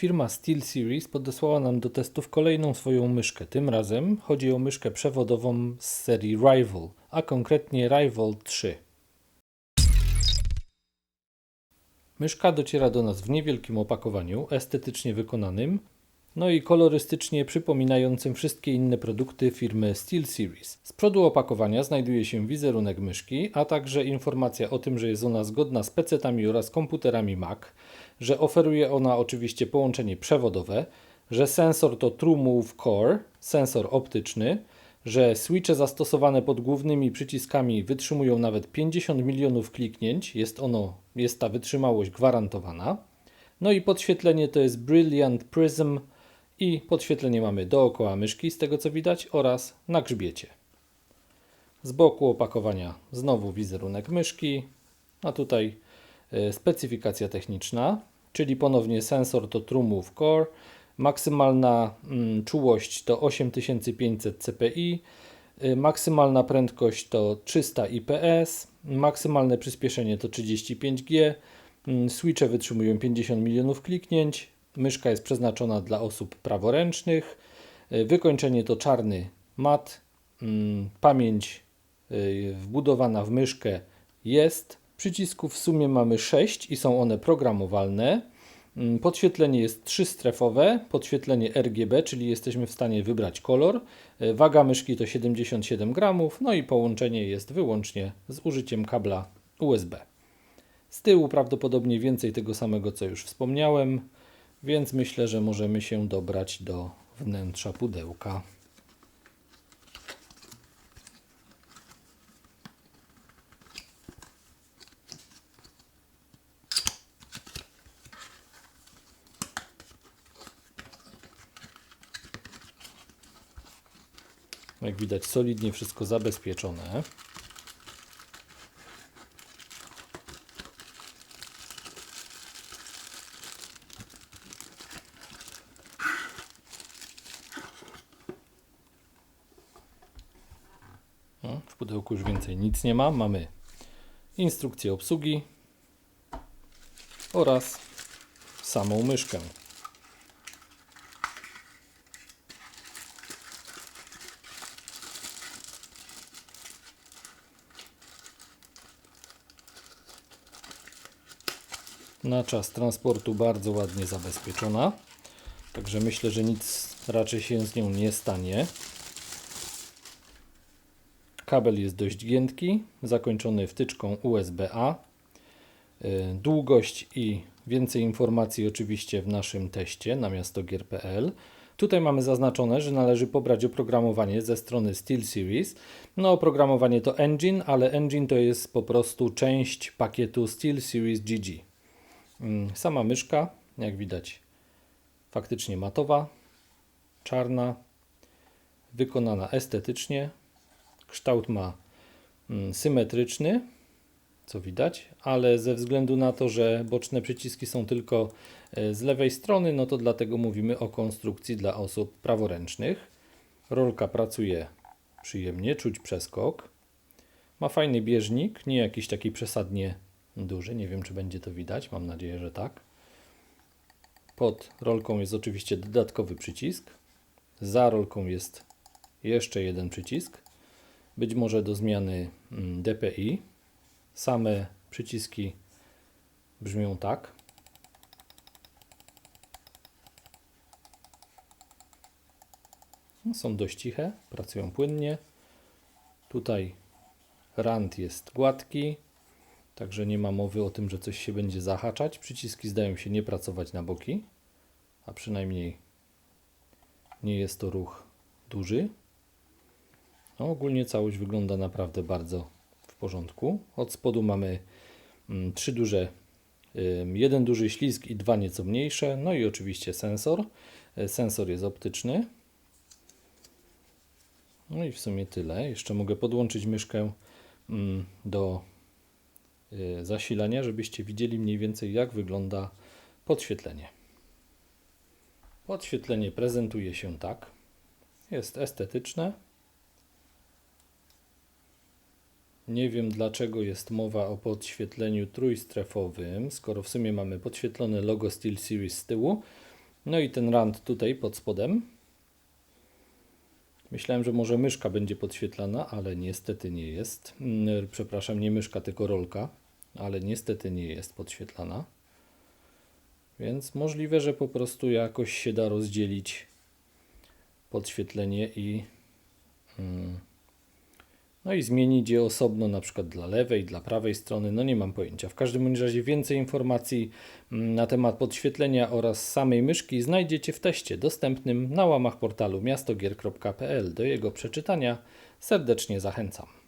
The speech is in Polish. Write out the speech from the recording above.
Firma SteelSeries podesłała nam do testów kolejną swoją myszkę. Tym razem chodzi o myszkę przewodową z serii Rival, a konkretnie Rival 3. Myszka dociera do nas w niewielkim opakowaniu, estetycznie wykonanym, no i kolorystycznie przypominającym wszystkie inne produkty firmy SteelSeries. Z przodu opakowania znajduje się wizerunek myszki, a także informacja o tym, że jest ona zgodna z PC-tami oraz komputerami Mac, że oferuje ona oczywiście połączenie przewodowe, że sensor to TrueMove Core, sensor optyczny, że switche zastosowane pod głównymi przyciskami wytrzymują nawet 50 milionów kliknięć, jest ono, jest ta wytrzymałość gwarantowana. No i podświetlenie to jest Brilliant Prism i podświetlenie mamy dookoła myszki, z tego co widać, oraz na grzbiecie. Z boku opakowania znowu wizerunek myszki, a tutaj specyfikacja techniczna, czyli ponownie sensor to TrueMove Core, maksymalna mm, czułość to 8500 CPI, y, maksymalna prędkość to 300 IPS, maksymalne przyspieszenie to 35G, mm, switche wytrzymują 50 milionów kliknięć, myszka jest przeznaczona dla osób praworęcznych, y, wykończenie to czarny mat, mm, pamięć y, wbudowana w myszkę jest, przycisków w sumie mamy 6 i są one programowalne. Mm, Podświetlenie jest trzystrefowe, podświetlenie RGB, czyli jesteśmy w stanie wybrać kolor. E, Waga myszki to 77 gramów, no i połączenie jest wyłącznie z użyciem kabla USB. Z tyłu prawdopodobnie więcej tego samego, co już wspomniałem, więc myślę, że możemy się dobrać do wnętrza pudełka. Jak widać, solidnie wszystko zabezpieczone. W pudełku już więcej nic nie ma. Mamy instrukcję obsługi oraz samą myszkę. Na czas transportu bardzo ładnie zabezpieczona. Także myślę, że nic raczej się z nią nie stanie. Kabel jest dość giętki, zakończony wtyczką USB-A. Y, Długość i więcej informacji oczywiście w naszym teście na miastogier.pl. Tutaj mamy zaznaczone, że należy pobrać oprogramowanie ze strony SteelSeries. No oprogramowanie to Engine, ale Engine to jest po prostu część pakietu SteelSeries GG. Mm, Sama myszka, jak widać, faktycznie matowa, czarna, wykonana estetycznie. Kształt ma mm, symetryczny, co widać, ale ze względu na to, że boczne przyciski są tylko e, z lewej strony, no to dlatego mówimy o konstrukcji dla osób praworęcznych. Rolka pracuje przyjemnie, czuć przeskok. Ma fajny bieżnik, nie jakiś taki przesadnie duży. Nie wiem, czy będzie to widać. Mam nadzieję, że tak. Pod rolką jest oczywiście dodatkowy przycisk. Za rolką jest jeszcze jeden przycisk. Być może do zmiany mm, DPI. Same przyciski brzmią tak. Są dość ciche, pracują płynnie. Tutaj rand jest gładki, Także nie ma mowy o tym, że coś się będzie zahaczać. Przyciski zdają się nie pracować na boki, a przynajmniej nie jest to ruch duży. No, ogólnie całość wygląda naprawdę bardzo w porządku. Od spodu mamy mm, trzy duże, jeden duży ślizg i dwa nieco mniejsze. No i oczywiście sensor. E, sensor jest optyczny. No i w sumie tyle. Jeszcze mogę podłączyć myszkę mm, do Y, zasilania, żebyście widzieli mniej więcej jak wygląda podświetlenie. Podświetlenie prezentuje się tak. Jest estetyczne. Nie wiem dlaczego jest mowa o podświetleniu trójstrefowym, skoro w sumie mamy podświetlone logo SteelSeries z tyłu, No i ten rand tutaj pod spodem. Myślałem, że może myszka będzie podświetlana, ale niestety nie jest. Mm, Przepraszam, nie myszka, tylko rolka, ale niestety nie jest podświetlana. Więc możliwe, że po prostu jakoś się da rozdzielić podświetlenie i mm, no i zmienić je osobno, na przykład dla lewej, dla prawej strony, no nie mam pojęcia. W każdym razie więcej informacji mm, na temat podświetlenia oraz samej myszki znajdziecie w teście dostępnym na łamach portalu miastogier.pl. Do jego przeczytania serdecznie zachęcam.